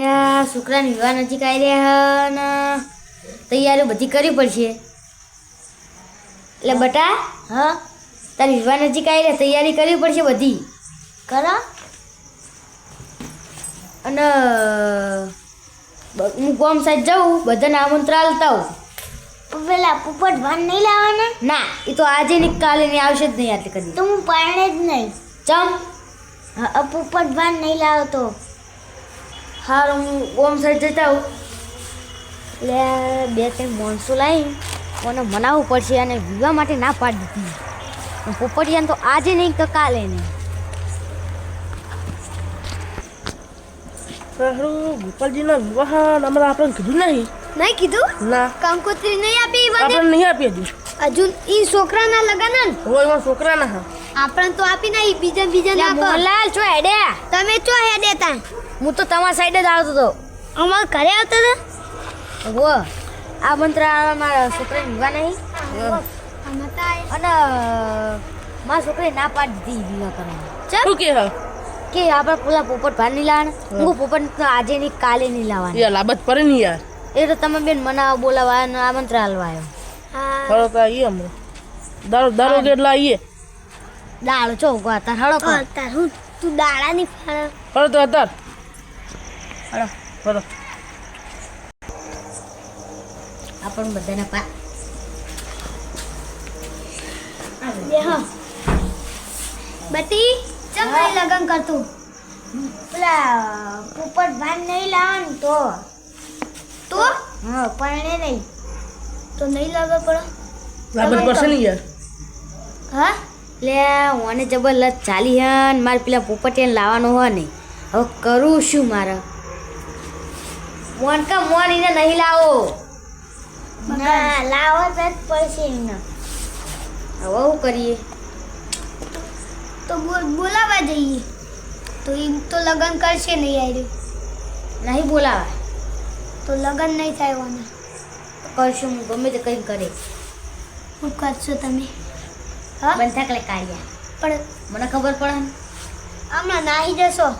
આ વિવાહ નજીક આવી રહ્યા અને તૈયારીઓ બધી કરવી પડશે. એટલે બટા હા? તારી વિવાહ નજીક આવી રહ્યા તૈયારી કરવી પડશે બધી. કરો. અને હું ગોમ સાઈડ જાઉં બધાને આમંત્રણ આલતા આવું. પેલા પોપટ ભાન નહીં લાવવાના? ના એ તો આજે ને કાલે ને આવશે જ નહીં આટલે કદી. તો હું પરણે જ નહીં. ચમ. પોપટ ભાન નહીં લાવતો. હારું હું ગોમ સાઈડ જતા આવું એટલે બે ત્રણ માણસો લાવી મને મનાવવું પડશે અને વિવાહ માટે ના પાડી દીધી. પોપટિયાને તો આજે નહીં તો કાલે નહીં. સારું ગોપાલજીના વિવાહ નંબર આપણને કીધું નહીં. નહીં કીધું? ના. કંકોત્રી નહીં આપી આપણને નહીં આપી હજુ. હજુ એ છોકરાના લગન હોય છોકરાના હા. આપણે તો આપી નહીં બીજા બીજા ના મોહનલાલ છો હેડે. તમે છો હેડે તા હું તો તમારા સાઈડ જ આવતો તો અમાર ઘરે આવતો તો હો આ મંત્ર મારા છોકરાને વિવાહ નહીં? અને મારા છોકરાએ ના પાડી દીધી વિવાહ કરવાની. શું કે હા કે આપણે પેલા પોપટ ભાર નહીં લાવવાના. હું. પોપટ તો આજે નહીં કાલે નહીં લાવવાના. યાર લાબત પડે ને યાર. એ તો તમે બેન મનાવા બોલાવા આમંત્રણ હાલવા આવ્યો. ખરો તો આવીએ હમણાં. દર દારો કેટલા આવીએ દાળ ચો ગોતા હળો કર તારું તું દાડાની ફાળા. ખરો તો અત્યાર. ખરો આપણ બધાને પા બટી ચમ નહીં લગન કરતું? પેલા પોપટ ભાન નહીં લાવવાનું તો. તો? હા પરણે નહીં. તો નહીં લાવવા પડે. લાબત પડશે ને યાર. હા? લે મને જબરદસ્ત ચાલી હન મારે પેલા પોપટિયાને લાવવાનો હોય ને. હવે કરું શું મારે? મોન કા મોન એને નહીં લાવો. ના લાવો તો જ પડશે એમને હવે શું કરીએ? તો બોલાવા જઈએ. તો એમ તો લગ્ન કરશે નહીં આવી નહીં બોલાવા તો લગન નહીં થાય કરશું હું ગમે તે કંઈ કરે. શું કરશો તમે? હા? બંધા કલે કાઢ્યા પણ મને ખબર પડે ને? હમણાં નાહી જશો.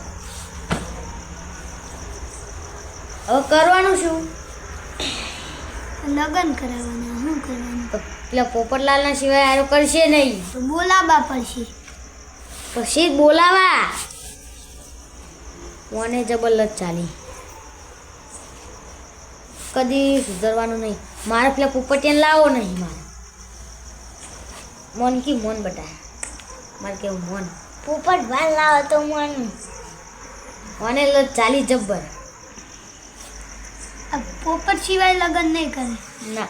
હવે કરવાનું શું? લગન કરાવવાના શું કરવાનું? પેલા પોપટલાલના સિવાય આરો કરશે નહીં. તો બોલાવવા પડશે. પછી બોલાવા. મને જબરદસ્ત ચાલી. કદી સુધરવાનું નહીં. મારે પેલા પોપટિયાને લાવો નહીં મારે. મોન કી મોન બટા. મારે કેવું મોન? પોપટ ભાન લાવો તો મન. મને લો ચાલી જબ્બર. પોપટ સિવાય લગન નહીં કરે. ના.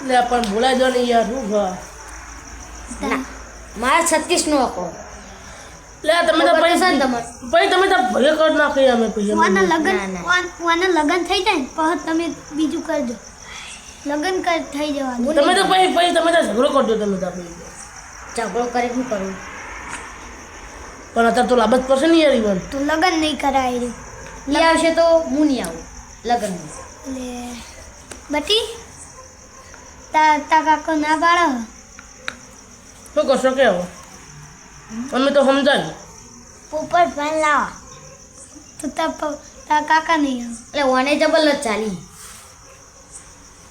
એટલે પણ ભૂલાઈ દો ને યાર શું હા ના. મારા છત્રીસ નો આંકડો લે તમે તો પૈસા પછી તમે તો ભલે કર નાખી અમે પૈસા. લગન લગન થઈ જાય ને પછી તમે બીજું કરજો. લગન કર થઈ જવાનું. તમે તો પછી પછી તમે તો ઝઘડો કરજો તમે તો પછી. ઝઘડો કરી શું કરું? પણ અત્યારે તો લાબત પડશે ને યાર ઇવન તો લગન નહીં કરાય રે. ઈ આવશે તો હું નહીં આવું લગ્ન એટલે બટી તા તા કાકો ના પાડો. શું કરશો કે હવે? અમે તો સમજાય પોપટ ભાન લાવા. તો તા કાકા નહીં આવે. એટલે ઓને ડબલ જ ચાલી.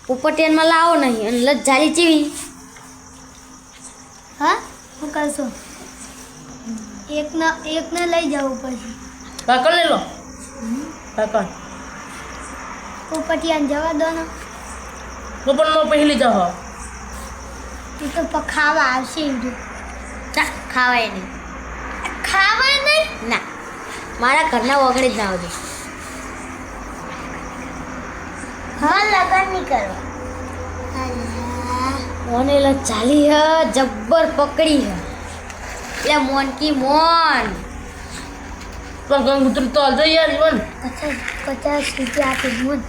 પોપટિયાનમાં લાવો નહીં અને લત જારી ચીવી. હા? શું કરશો? એકના એકને લઈ જવું પડશે કાકર લઈ લો. કાકર પોપટિયાને જવા દો ને. પોપટમાં પહેલી જાઓ. તું તો ખાવા આવશે ના ખાવાય નહીં. ખાવાય નહીં? ના. મારા ઘરના વગડે જ ના આવજો. હા લગન નહીં કરો. મોને લ ચાલી હ જબ્બર પકડી હ. એટલે મોન કી મોન. કંકુતરી તો હાલજો યાર ઈવન પચાસ પચાસ રૂપિયા આપી મોન.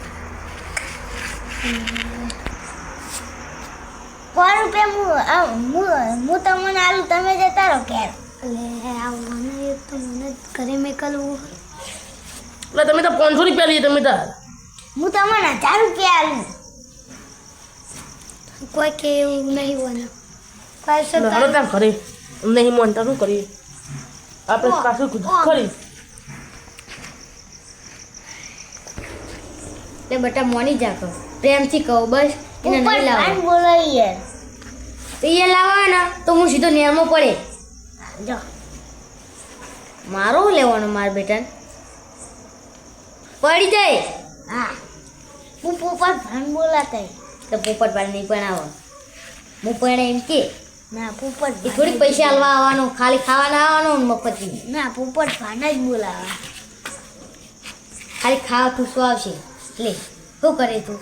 સો રૂપિયા હું હું તમને આલું તમે જતા રહો ઘેર. એટલે આ મને એક તો મને ઘરે મેં કરવું એટલે તમે તો પાંચસો રૂપિયા લઈએ તમે તાર હું તમને હજાર રૂપિયા આલું કોઈ કે એવું નહીં મને મોની જા કહો પ્રેમથી કહો બસ. એને નહીં લાવો. તો એ લાવવા તો હું સીધો નિયમો પડે. જો. મારો લેવાનો માર બેટા પડી જાય. હા. હું પોપટ ભાન બોલાતા તો પોપટ ભાન નહીં પણ આવો હું પણ એમ કે ના પોપટ એ થોડીક પૈસા હાલવા આવવાનો ખાલી ખાવાના આવવાનો ને મફતથી. ના પોપટ ભાન જ બોલાવા. ખાલી ખાવા ખુશવા આવશે. લે શું કરે તું?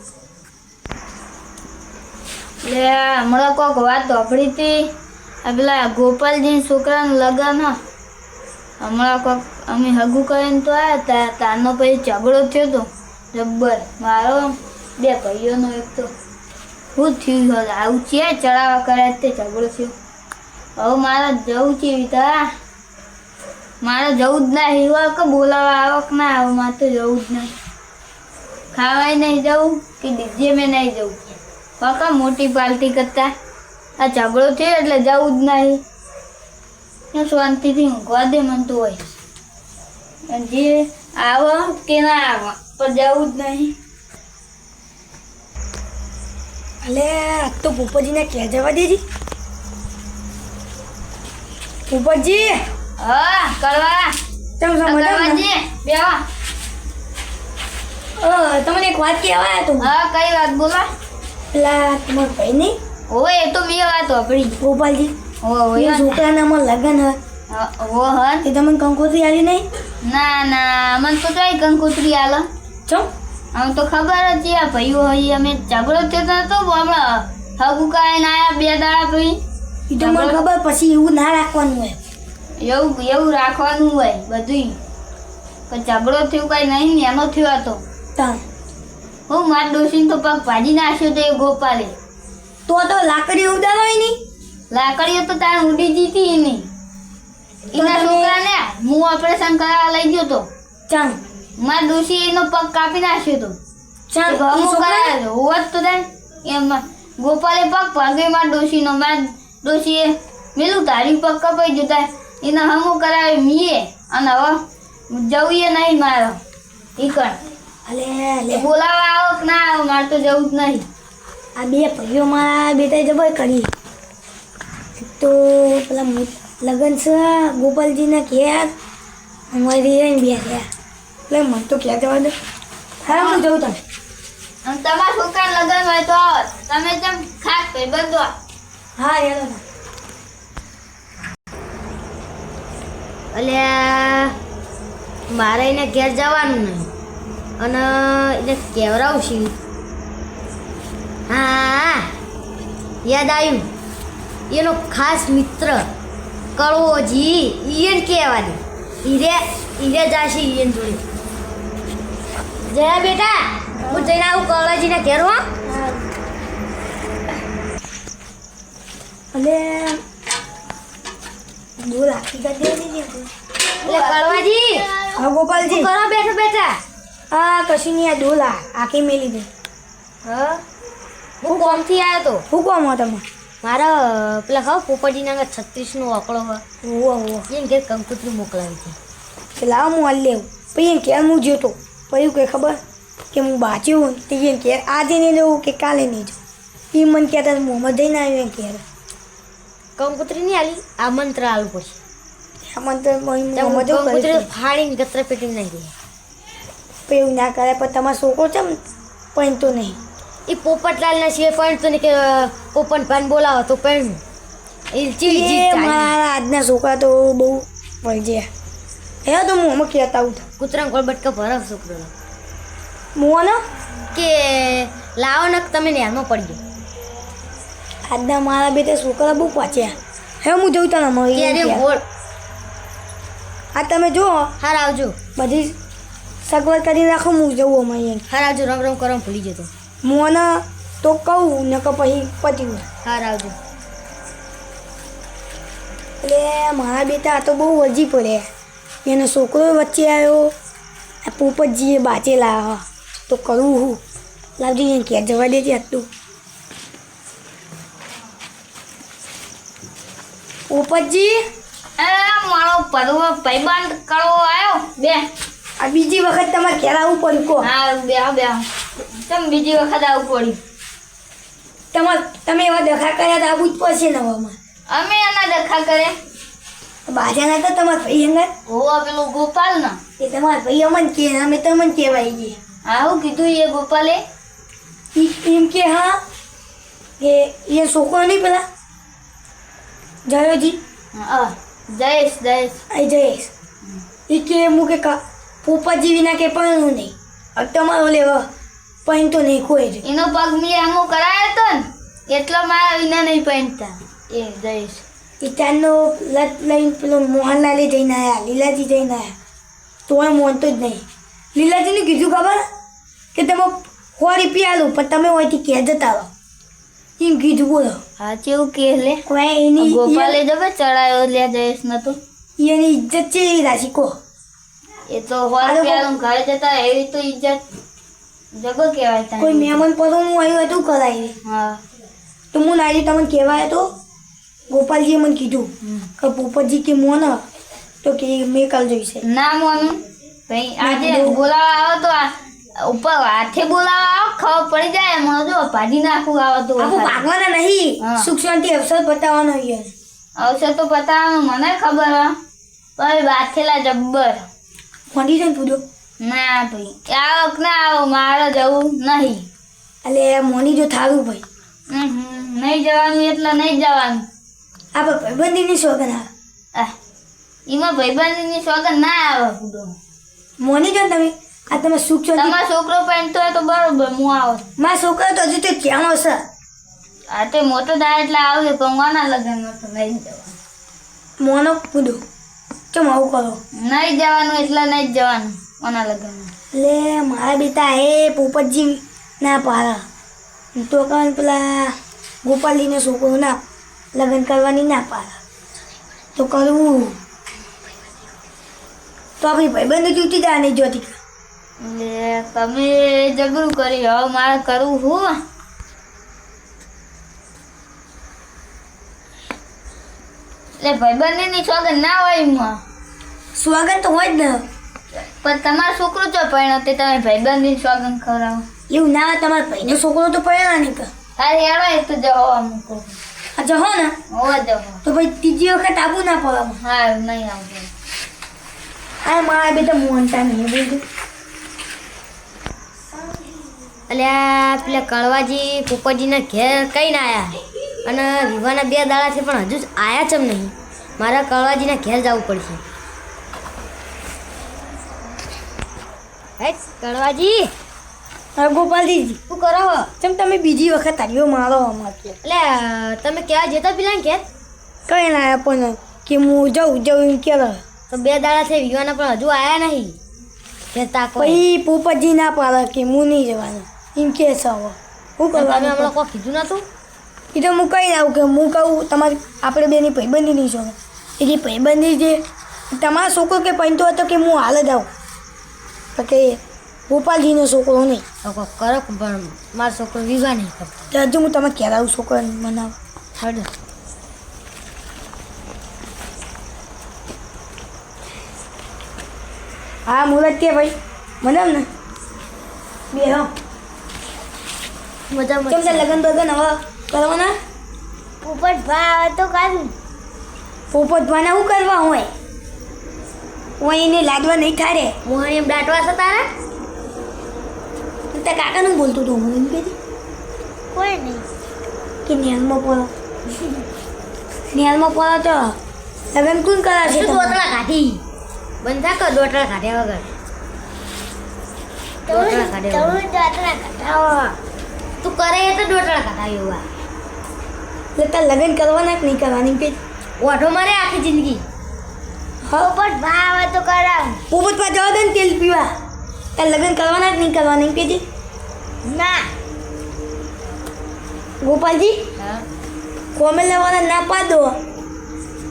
એટલે હમણાં કોક વાત સાંભળી હતી. પેલા ગોપાલજી છોકરાનું લગ્ન. હમણાં કોક અમે હગું કરીને તો આવ્યા હતા. તારનો પછી ઝઘડો થયો તો. જબ્બર. મારો બે ભાઈઓનો એક તો. શું થયું હવે? આવું છે? ચડાવવા કર્યા તે ઝઘડો થયો હવે મારે જવું છે વિધા મારે જવું જ ના. હિવા કે બોલાવા આવો કે ના. આવો મારે તો જવું જ નહીં. ખાવાય નહીં જવું કે ડીજે મેં નહીં જવું? કાકા મોટી પાર્ટી કરતા? આ ઝઘડો થયો એટલે જવું જ નહીં. હું શાંતિથી ઊંઘવા દે મનતું હોય. જે આવો કે ના આવો? પણ જવું જ નહીં. અલે તો પોપટજીને ક્યાં જવા દેજી? પોપટજી હા કરવા. તમે કરવાજી. બેવા તમને એક વાત કહેવાય તું હા. કઈ વાત બોલો? પેલા તમારા ભાઈ નહીં હોય એ તો મેં વાત સાંભળી ગોપાલજી હો એ હોય છોકરાના માં લગ્ન હે. ઓ હન તે તમને કંકોત્રી આવી નહીં? ના ના મને તો કઈ કંકોત્રી આલો. ચમ? આમ તો ખબર જ છે આ ભાઈઓ હોય અમે ઝઘડો થયો તો તો હમણાં હગું કાંઈ ના આયા બે દાડા પછી. એ તો મને ખબર પછી એવું ના રાખવાનું હોય. એવું એવું રાખવાનું હોય બધું પણ ઝઘડો થયો કઈ નહીં ને એનો થયો હતો હું માર ડોસીને તો પગ ભાજી નાખ્યો તો એ ગોપાલે. તો તો લાકડી ઉડાડો નહીં લાકડીઓ તો તારે ઉડી જીતી એની. એના છોકરાને હું ઓપરેશન કરાવવા લઈ ગયો તો? ચાલ. મારા ડોસી એનો પગ કાપી નાખ્યો તો? ચાલ હું કરાવ્યો હોત તો તે એમાં ગોપાલે પગ ભાગ્યો માર ડોસીનો માર ડોસીએ મેલું તારી પગ કપાઈ જતા એને હમું કરાવે મીએ. અને હવે જવું એ નહીં મારો. ઈકણ અલે બોલાવા આવો કે ના આવો? મારે તો જવું જ નહીં. આ બે ભાઈઓ મારા બેટા જબર કરી. તો પેલા મો- લગન છે ગોપાલજીના ઘેર અમારી રહીને બે થયા એટલે મને તો ક્યાં જવા દો? હા હું જઉં તમે તમારા છોકરા લગન હોય તો તમે જેમ ખાસ ભાઈ બંધો હા યાર અલ્યા મારે એને ઘેર જવાનું નહીં. અને એને કેવરાવશી. હા. યાદ આવ્યું? એનો ખાસ મિત્ર. કળવોજી ઈયન કહેવાની. હીરે હીરે જાશે ઈયન જોડે. જયા બેટા હું જઈને આવું કળવજીને ઘેર હો. અને બોલ આખી ગાડી નહીં એટલે કળવાજી હા ગોપાલજી. કરો બેઠા બેઠા? હા કશું નહીં આ ડોલા આખી મેલી દે. હા? હું કોમથી આવ્યો તો? હું કોમ હો તમે? મારા પેલા પોપટજીના આગળ છત્રીસનો આંકડો હોય? હોવો એમ ઘેર કંકોત્રી મોકલાવી હતી કે લાવ હું હાલ લેવું. પછી એને ઘેર હું જોતો પછી કઈ ખબર? કે હું બાચ્યો હોઉં તે એને ઘેર આજે નહીં જવું કે કાલે નહીં જવું. એ મને કહેતા મોહમ્મદ જઈને આવ્યો એમ ક્યારે કંકુતરી નહીં આલી મંત્ર આલું પછી. આ મંત્ર કંકોત્રી ફાડીને કચરા પેટી નાખી દે. એવું ના કરે પણ તમારો છોકરો છે પણ તો નહીં. એ પોપટલાલના સિવાય પણ તો નહીં કે પોપન ભાન બોલાવો તો પણ એ મારા આજના છોકરા તો બહુ વળજ્યા હે તો હું અમે કહેતા આવું કૂતરા કોળ બટકા ભરાવ છોકરો મોન કે લાવો ને તમે નેરમાં પડી ગયો આજના મારા બે છોકરા બહુ પાછ્યા હે હું જઉં તને મળી આ તમે જુઓ. હાર આવજો. બધી સગવડ કરી રાખો હું જવું અમારી હાર આવજો રમ રમ કરો ભૂલી જતો. મોન તો કહું ને કે પછી પત્યું હાર આવજો. એટલે મારા બેટા આ તો બહુ વજી પડે એનો છોકરો વચ્ચે આવ્યો આ પોપટજીએ બાચે લાવ્યા તો કરવું હું. લાવજી એને ક્યાં જવા દેજે આટલું. પોપટજી મારો પરવો ભાઈબંધ કરવો આવ્યો. બે. આ બીજી વખત તમારે ઘેર આવવું પડ્યું કહો. હા બે બે કેમ બીજી વખત આવું પડ્યું. તમાર તમે એવા દખા કર્યા તો આવું જ પડશે નવામાં અમે એના દખા કરે બાજાના તો તમારા ભાઈ અંગત હોવા પેલું ગોપાલ ના. એ તમારા ભાઈ અમને કે અમે તમને કહેવાય છીએ આવું કીધું એ ગોપાલે. એમ કે હા એ એ છોકરો નહીં પેલા? જયોજી? હા જયેશ જયેશ. આ જયેશ. એ કે હું કે પોપાજી વિના કે પણ નહીં. તમારો લેવા. પણ નહીં કોઈ જ એનો પગ મેં આમો કરાયો તો ને એટલો મારા વિના નહીં પહેરતા એ જઈશ. ચાંદનો લત લઈને પેલો મોહનલાલે જઈને આવ્યા લીલાજી જઈને આવ્યા તોય મોનતો જ નહીં. લીલાજીને કીધું ખબર? કે તમે સો રૂપિયા આલું પણ તમે હોયથી ક્યાં જતા આવો એમ કીધું બોલો. હા કેવું કે લે? કોઈ એની ગોપાલે જવે ચડાયો લે જયેશ નતો એની ઇજ્જત છે એ રાશિ કો. એ તો પ્યારું ઘરે જતા એવી તો ઇજ્જત જગો કહેવાય કોઈ મહેમાન પર હું આવ્યો હતું કરાવી હા. તો હું નાઈ તમને કહેવાય તો ગોપાલજીએ મને કીધું કે પોપટજી કે મોન તો કે મેં કાલ જોઈશે. ના મોનું ભાઈ આજે બોલાવા આવો તો આ ઉપર હાથે બોલાવા આવો ખબર પડી જાય મને જો ભાજી નાખું આવો તો આખું ભાગવાના નહીં. સુખ શાંતિ અવસર બતાવવાનો છે. અવસર તો પતાવવાનું મને ખબર હા. પણ બાથેલા જબ્બર. મોટી જાય પૂજો. ના ભાઈ આવક ના આવો મારે જવું નહીં. એટલે મોની જો થારું ભાઈ. નહીં જવાનું એટલે નહીં જવાનું. આપણે ભાઈબંધીની સોગન આવે. એમાં ભાઈબંધીની સોગન ના આવે. કુડો મોની જો તમે આ તમે સુખ છો તમારો છોકરો પહેરતો હોય તો બરોબર હું આવો. મારા છોકરા તો હજુ તો ક્યાં આવશે આ તો મોટો થાય એટલે આવશે પણ વાના લગ્નમાં તો નહીં જવાનું. મોનો પૂડો ચમ આવું કરો? નહીં જવાનું એટલે નહીં જવાનું. વાના લગ્ન એટલે મારા બેટા હે પોપટજી ના પારા તો કાન પેલા ગોપાલીને છોકરો ના લગ્ન કરવાની ના પારા. તો કરવું તો આપણી ભાઈબંધ જૂતી જાય નહીં જોતી એટલે તમે જબરું કરી હવે મારે કરવું હું? એટલે ભાઈબંધની સ્વાગત ના હોય એમાં. સ્વાગત તો હોય જ ને. પણ તમારો છોકરો જો પરણો તે તમે ભાઈબંધીને સ્વાગત ખવડાવો એવું ના હોય, તમારા ભાઈનો છોકરો તો પડેલા નહીં કે તારે યાર એ તો જહો અમુક આ જહો ને. હો જહો તો ભાઈ ત્રીજી વખત આવું ના પડવા હા નહીં આવતો. આ મારા બેટા મોનતા નહીં બોલ અલ્યા પેલા કળવાજી પોપટજીના ઘેર કઈ ના આવ્યા અને વિવાહના બે દાડાથી પણ હજુ જ આવ્યા છે નહીં. મારા કળવાજીના ઘેર જવું પડશે. હે કળવાજી હા ગોપાલજી. શું કરો હો? ચમ તમે બીજી વખત તારીઓ મારો અમારે એટલે તમે ક્યાં જતા પેલા કે કઈ ના પણ કે હું જઉં જઉં એમ કે તો બે દાડા થઈ વિવાના પણ હજુ આયા નહીં. જતા કોઈ. પોપટજી ના પાડે કે હું નહીં જવાનું. એમ કે છે હવે. શું કરવાનું હમણાં કોઈ કીધું નતું? એ તો હું કહી દઉં કે હું કહું તમારી આપણે બેની ભાઈબંધી નહીં છો જે ભાઈબંધી જે તમારો છોકરો કે પંતો હતો કે હું હાલ જ આવું. કે ગોપાલજીનો છોકરો નહીં. કરો પણ મારો છોકરો વિવાહ નહીં કરતો. હજુ હું તમે ક્યારે આવું છોકરો મનાવ. હડો હા મુરત કે ભાઈ. મનાવ ને. બે હો. મજા કેમ છે લગ્ન બગન હવે કરવાના? પોપટ ભા તો કાઢું. પોપટ ભાના શું કરવા હોય? હું એને લાદવા નહીં થારે. હું એમ દાટવા છે તારા? તું તારા કાકાનું બોલતું હતું હું એમ કહેતી કોઈ નહીં. કે નેલમાં પડો નેલમાં પડો તો લગન કોણ કરાવશે છે? દોતરા કાઢી. બંધ થાકો દોતરા કાઢ્યા વગર. દોતરા કાઢ્યા. તું કરે એ તો કાઢાવ્યો એવું. એટલે તાર લગન કરવાના કે નહીં કરવાની કે ઓઢો મારે આખી જિંદગી. હા પણ ભાવ તો કરાવ. પોપટ પા જવા દે ને તેલ પીવા. તાર લગ્ન કરવાના જ નહીં કરવાના એમ કહેજે. ના. ગોપાલજી કોમે લેવાના ના પાડો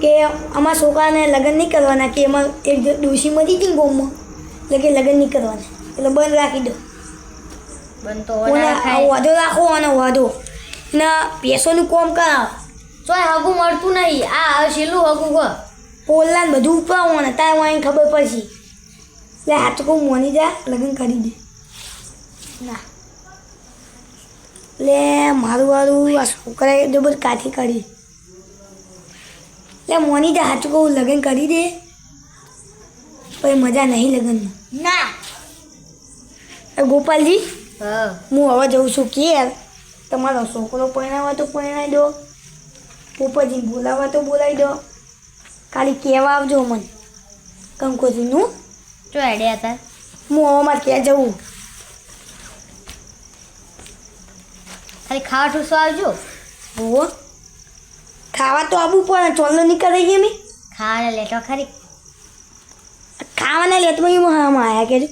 કે અમારા છોકરાને લગ્ન નહીં કરવાના કે એમાં એક ડોશી મરી હતી ગોમમાં. એટલે કે લગ્ન નહીં કરવાના. એટલે બંધ રાખી દો. બંધ તો વાંધો રાખો અને વાંધો. ને પૈસોનું કોમ કરાવો. ચોય હગું મળતું નહીં. આ છેલ્લું હગું હો પોલા ને બધું ઉપાવવાના તારે હું ખબર પડશે. એટલે હાથ કહું મોની જા લગ્ન કરી દે. ના. એટલે મારું વારું આ છોકરાએ જબર કાઠી કરી. એટલે મોની જા કહું લગ્ન કરી દે. પછી મજા નહીં લગ્નમાં ના. એ ગોપાલજી હું. હવે જઉં છું કેર. તમારો છોકરો પરણાવવા તો પરણાવી દો. ઉપરજી બોલાવવા તો બોલાવી દો. ખાલી કહેવા આવજો મને. કંકોત્રીનું જો આઈડિયા હતા હું હવે મારે ક્યાં જવું. ખાલી ખાવા ઠૂસો આવજો. હોવો. ખાવા તો આવવું પણ ચોલનો નીકળી ગઈ મેં ખાવાના લેટો ખરી. ખાવાના લેતમાં એમાં હામાં આવ્યા કે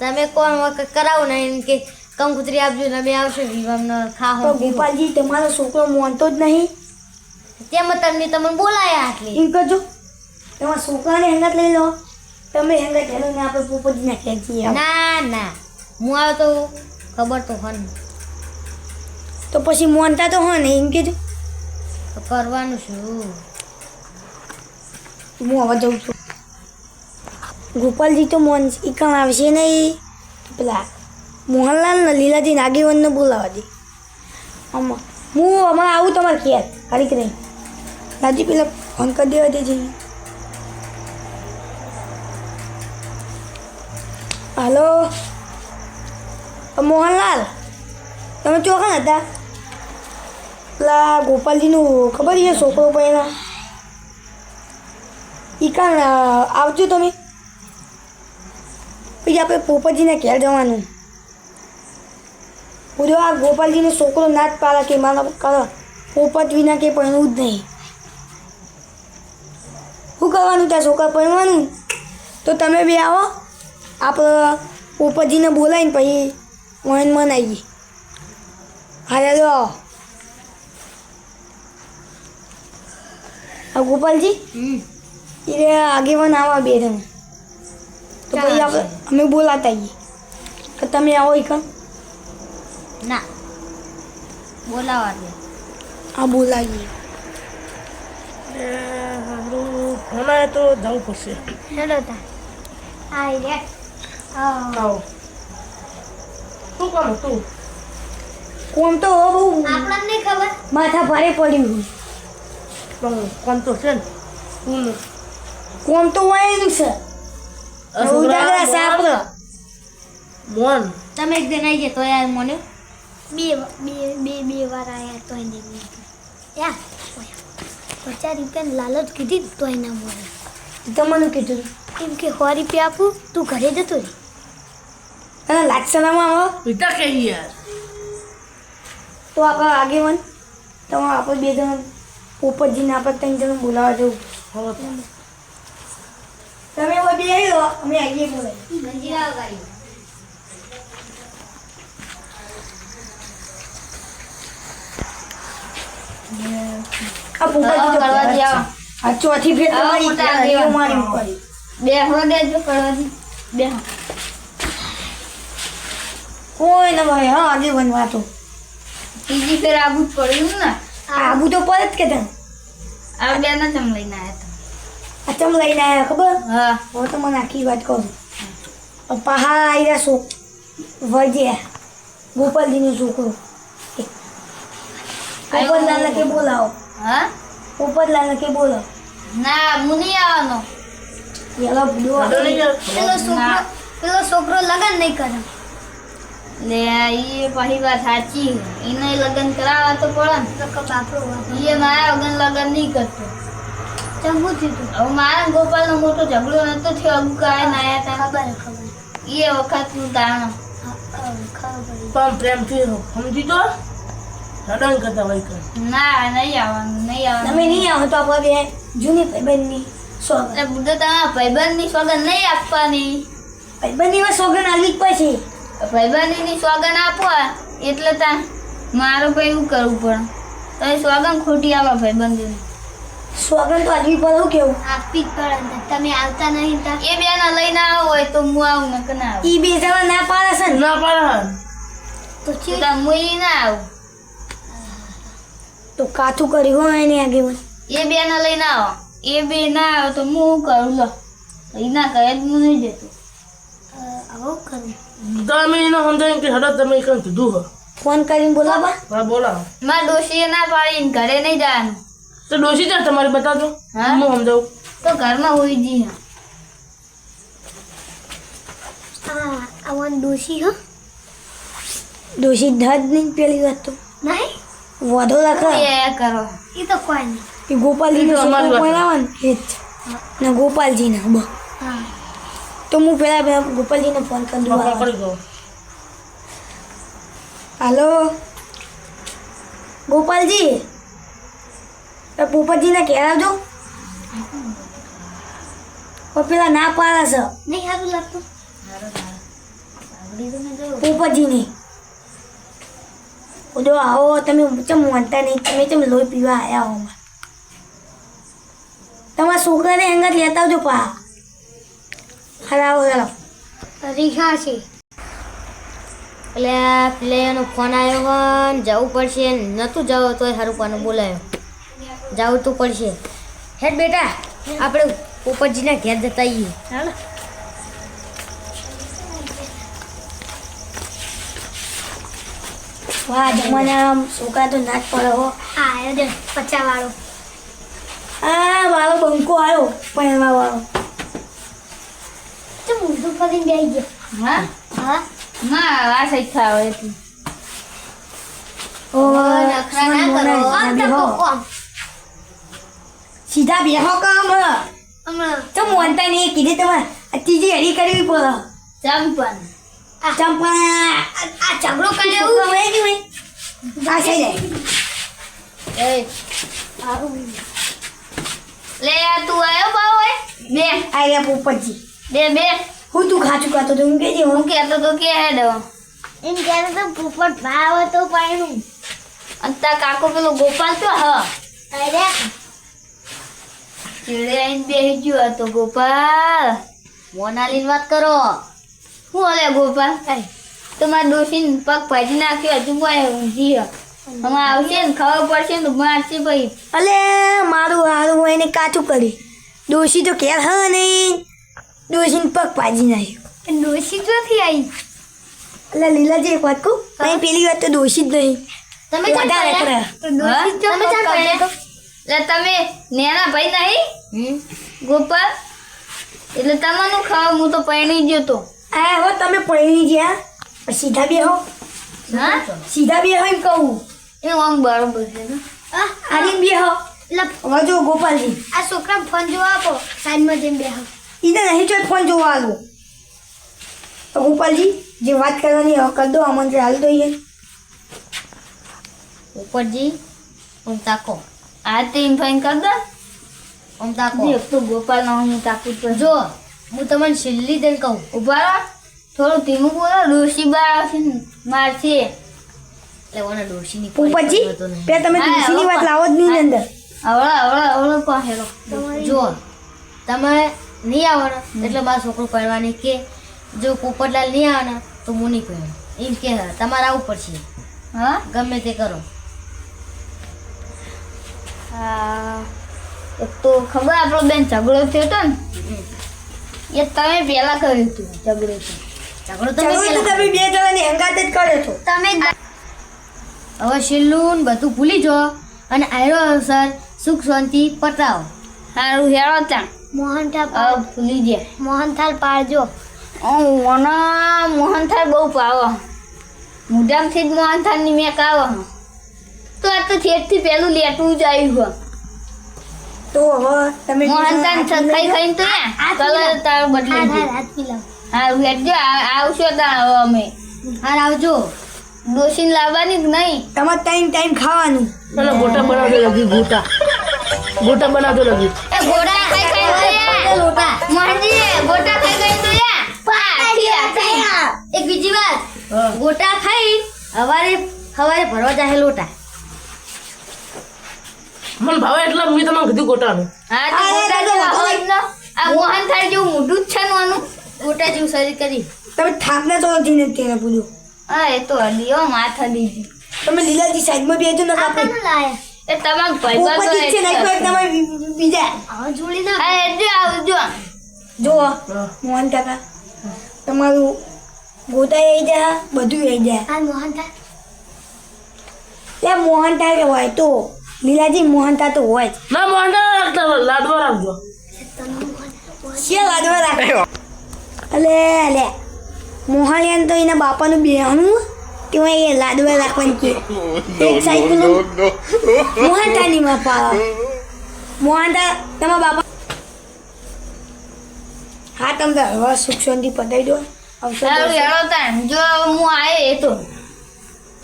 તમે કોણ વખત કરાવો ને એમ કે કંકુતરી આપજો ને બે આવશે વિવાહનો ખાહો ગોપાલજી તમારો છોકરો મોનતો જ નહીં. તેમાં તમને તમને બોલાયા આટલી એમ કરજો. તમારા છોકરાને હેંગત લઈ લો. તમે હેંગત હેલો ને આપણે પોપોજી નાખીએ છીએ ના ના. હું આવ્યો તો ખબર તો હન. તો પછી મોનતા તો હા ને એમ કીધું તો કરવાનું શું હું હવે જઉં છું. ગોપાલજી તો મોન ઈકણ આવશે નહીં? પેલા મોહનલાલ ને લીલાજી નાગીવનને બોલાવા દે. આમાં હું હમણાં આવું તમારે ક્યાં ઘડીક નહીં રાજી પેલા ફોન કરી દેવા દેજે. હાલો? મોહનલાલ, તમે ચોખા હતા પેલા ગોપાલજીનું ખબર છે છોકરો પહેલા? ઈ કાણ આવજો તમે. પછી આપણે પોપટજીને ઘેર જવાનું. પૂરો આ ગોપાલજીનો છોકરો ના જ પાડે કે મારા કરો પોપટ વિના કે પણ જ નહીં. શું કરવાનું ત્યાં છોકરા પરણવાનું તો તમે બી આવો. આપણે ઉપરજીને બોલાવીને પછી વણન મનાવીએ. હારે લો આ ગોપાલજી? એ આગેવાન આવા બે તમે તો પછી આપણે અમે બોલાતા આવીએ. કે તમે આવો ઈકન ના. બોલાવા દે. આ બોલાવીએ. એ તો જવું પડશે. હેડો તા. આ રે. આવો. શું કરો તું? કોણ તો હવે બહુ? આપણને ખબર. માથા ભારે પડ્યું પણ કોણ તો છે ને? હું કોણ તો વળેલું છે? ઉદાગરા સાપરો. મોહન. તમે એક દિન આવી જાય તો યાર મને બે બે બે બે વાર આયા તો એને યા. પચાસ રૂપિયાની લાલચ કીધી તો એના મળે તમને કીધું. એમ કે સો રૂપિયા આપું તું ઘરે જતો રહી. અને લાગસલામાં આવો? પિતા કે યાર. તો આપણા આગેવાન તમે આપણે બે જણ. પોપટજીને આપણે ત્રણ જણ બોલાવવા જવું. હવે તો. તમે હવે બે આવી અમે આવીએ બોલાવી ગાડી આ પોપટજી તો કરવા દે આ ચોથી ફેર તમારી મોટા મારી પડી બે હો દેજો કરવાથી બે કોઈ ન ભાઈ હા આગેવાન વાતો. બીજી ફેર આવું પડ્યું ને? આબુ તો પરત કે તને? આ બે ના ચમ લઈને આવ્યા આ ચમ લઈને આવ્યા ખબર? હા. હું તો મને આખી વાત કહું પહાડ આવી રહ્યા છો વજે નું છોકરો. પોપટલાલને કે બોલાવો. હા? પોપટલાલને કે બોલો. ના હું નહીં આવવાનો. પેલો. પેલો છોકરો પેલો છોકરો લગન નહીં કરે. લે એ પછી વાત સાચી એને લગન કરાવવા તો પડે બાપરો ને એ મારા વગર લગન નહીં કરતો. ચંગું થયું તું? હવે મારા ગોપાલનો મોટો ઝઘડો નતો થયો અગુ કાય ના આયા તા. ખબર ખબર એ વખતનું તાણો. ખબર પણ પ્રેમથી સમજી તો? સડન કરતા હોય કર ના નહીં આવવાનું નહીં આવવાનું. તમે નહીં આવો તો આપણે જૂની ભાઈબંધની સોગન એ બુદ્ધો તમારા ભાઈબંધની સોગન નહીં આપવાની. ભાઈબંધની સોગન આવી જ પછી. ભાઈબંધની સોગન આપો એટલે તા મારો ભાઈ એવું કરવું પડે. તો સોગન ખોટી આવે ભાઈબંધીની. સોગન તો આલવી પર કેવું? આપી જ પડે તમે આવતા નહીં તા. એ બેના લઈને આવો હોય તો હું આવું નકર ના આવું. ઈ બે જણા ના પાડે છે ને? ના પાડે તો તો મુઈ હું ઈ ના આવું. તો કાથું કરી હોય એને આગેવાન. એ બે ના લઈને આવો. એ બે ના આવે તો હું શું કરું લો. એ ના કરે જ હું નહીં જતો આવો કરું. તમે એને સમજાય કે હડો તમે કઈ કીધું હો ફોન કરીને બોલાવા હા બોલાવો મારા ડોશીએ ના પાડીને ઘરે નહીં જવાનું. તો ડોશી ચાલ તમારે બતાવજો. હા? હું સમજાવું. તો ઘરમાં હોઈ જી હા. આવન ડોશી હો. દોષી ધજ નહીં પેલી વાત તો. નહીં? વધો રાખે એ કરો. એ તો કોઈ નહીં. એ ગોપાલજીનો એ તો અમારી છોકરો ને એ જ. ને ગોપાલજીને બ. હા. તો હું પેલા પેલા ગોપાલજીને ફોન કરી દઉં ફોન કરી હાલો? ગોપાલજી? પોપટજીને ઘેર આવજો પણ પેલા ના પાડે છે. નહીં સારું લાગતું. પોપટજીને. જો આવો તમે ચમ વાંચતા નહીં તમે ચમ લોહી પીવા આવ્યા હો તમારા છોકરાને અંગત લેતા આવજો પા. હરાવો ચાલો રીખા છે? એટલે પ્લે એનો ફોન આવ્યો ને જવું પડશે. નતું નહોતું જવું તોય સારું પાનું બોલાયો. જવું તો પડશે. હેડ બેટા આપણે પોપટજીના ઘેર જતા આવીએ ચાલો વાહ જમાના છોકરા તો નાચ પડે હો. હા આવ્યો છે પચા વાળો આ મારો બંકો આવ્યો પહેરવા વાળો. તો ફરીને ગયો. હા? હા? ના આ ઓ નખરા ના કરો. આમ તો કોમ સીધા બેહો કામ હમણાં તો મોનતા નહીં કીધી તમારે. આ ત્રીજી હરી કરવી પડે. ચંપન ચંપા આ ગયો વહી. આ છે એ. લે આ તું આયો બાવ હોય બે. આ રહ્યા પોપટજી બે બે. હું તું ખાચું ખાતો તો હું હું? હું કહેતો તો કે હેડો એમ કહેતો તો પોપટ ભાવ હતો પાણું અને તાર કાકો પેલો ગોપાલ તો હ? અરે. ચીડે આઈને બેસી ગયો હતો ગોપાલ. મોનાલીની વાત કરો. શું અલે ગોપાલ તમારા ડોશીને પગ ભાજી નાખ્યો હજુ કોઈ ઊંઘી હમણાં આવશે ને ખબર પડશે ને મારશે ભાઈ. અલે મારું હારું એને કાચું કરી. ડોશી તો ઘેર હા નહીં. ડોશીને પગ પાજી નાખ્યો. ડોસી નથી આવી એટલે લીલાજી એક વાત કહું? અહીં પેલી વાત તો દોષી જ નહીં. તમે વધારે કરે. એટલે તમે નેના ભાઈ નહીં? ગોપાલ? એટલે તમારું ખાવ હું તો પરણી ગયો તો. આ હવે તમે પડી ગયા? સીધા બેહો હા. સીધા બેહો એમ કહું. એ આમ બરાબર છે ને? આની બેહો એટલે હવે જો ગોપાલજી. આ છોકરા ફોન જોવા આપો. સાઈડમાં બે હો એને નહીં જો ફોન જોવા આલો. તો ગોપાલજી જે વાત કરવાની હવે કર દો આમંત્રણ હાલ દઈએ ઉપરજી ઓમ તાકો. આ તો ફાઈન કર દો. ઓમ તાકો. એક તો ગોપાલ નો હું તાકું તો જો હું તમને છેલ્લી દઈને કહું. ઊભા રહો. થોડું ધીમું બોલો. ડોશી બાર આવશે મારશે. એટલે ઓને ડોશીની નહીં. પેલા તમે હા, તુલસીની વાત લાવો જ નહીં અંદર. આવડો આવડો આવડો પાહેલો જો તમારે નહીં આવો એટલે મારો છોકરો પડવાની કે જો પોપટલાલ નહીં આવે તો હું નહીં પહેરું એમ કે તમારે આવવું પડશે. હા? ગમે તે કરો. આ એક તો ખબર આપણો બેન ઝઘડો થયો હતો ને? એ તમે પહેલા કર્યું હતું. ઝઘડો તો. ઝઘડો તમે ઝઘડો તો તમે બે જણાની હંગાત જ કર્યો છો. તમે જ હવે છેલ્લું ને બધું ભૂલી જો અને આયરો અવસર સુખ શાંતિ પટાવો સારું હેરો ત્યાં. મોહનથાળ ભૂલી ગયા. મોહનથાળ પાડજો. મને મોહનથાળ બહુ ભાવે મોઢામાંથી જ મોહનથાળની મેં આવે તો આ તો છેટથી પેલું લેટવું જ આવ્યું હોય. તો હવે તમે જણા ખાઈ ખાઈને તો કલર તારો બદલી હા હાથ પીલાવ હારું હેઠજો આવશો ત્યાં હવે અમે. હા આવજો. ડોસીને લાવવાની જ નહીં. તમારે ટાઈમ ટાઈમ ખાવાનું. ચલો ગોટા બનાવજો લગી ગોટા. ગોટા બનાવજો લગી. એ ગોટા ખાઈ ખાઈ તો યા. મોહનજી ગોટા ખાઈ ખાઈને તો યા. પાછી. એક બીજી વાત. ગોટા ખાઈ હવારે હવારે ભરવા જાહે લોટા. મને ભાવે એટલે મેં તમને કીધું ગોટાનું હા તો ગોટા તો હોય જ ન. આ મોહનથાળ જેવું મોઢું જ છે ને આનું. ગોટા જેવું શરીર કરી. તમે થાકને તો જઈને તેને પૂજો હા એ તો લીઓ માથા દીધી તમે લીલાજી સાઈડમાં બેજો ને આપણે લાયા. એ તમામ ભાઈબંધો પોપટજી છે નહીં કોઈ એટલે. બીજા. હવે જોડી ના હા હેઠજો આવજો જો. મોહન કાકા. તમારું ગોતા આવી જાય બધું આવી જાય. આ મોહનથાળ લે મોહનતા કે હોય તો. લીલાજી મોહનતા તો હોય જ. ના મોંડા રાખતા લાડવા રાખજો. છે લાદવા રાખ. અલે અલે. મોહનિયાન તો એના બાપાનું બેહણું. તેમાં એ લાડવા રાખવાની કે. એક સાયકલ મોહનતાની બાપા મોહનતા તમારા બાપા. હા તમે હવા સુખ શાંતિ પતાવી દો. અવસર જો હું આવે એ તો.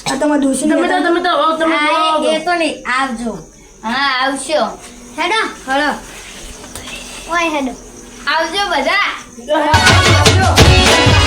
આ તમારા દોશી તમે તો તમે તો તમે આ એ તો નહીં આવજો. હા આવશો. હેડો હળો. ઓય હેડો. આવજો બધા. તો.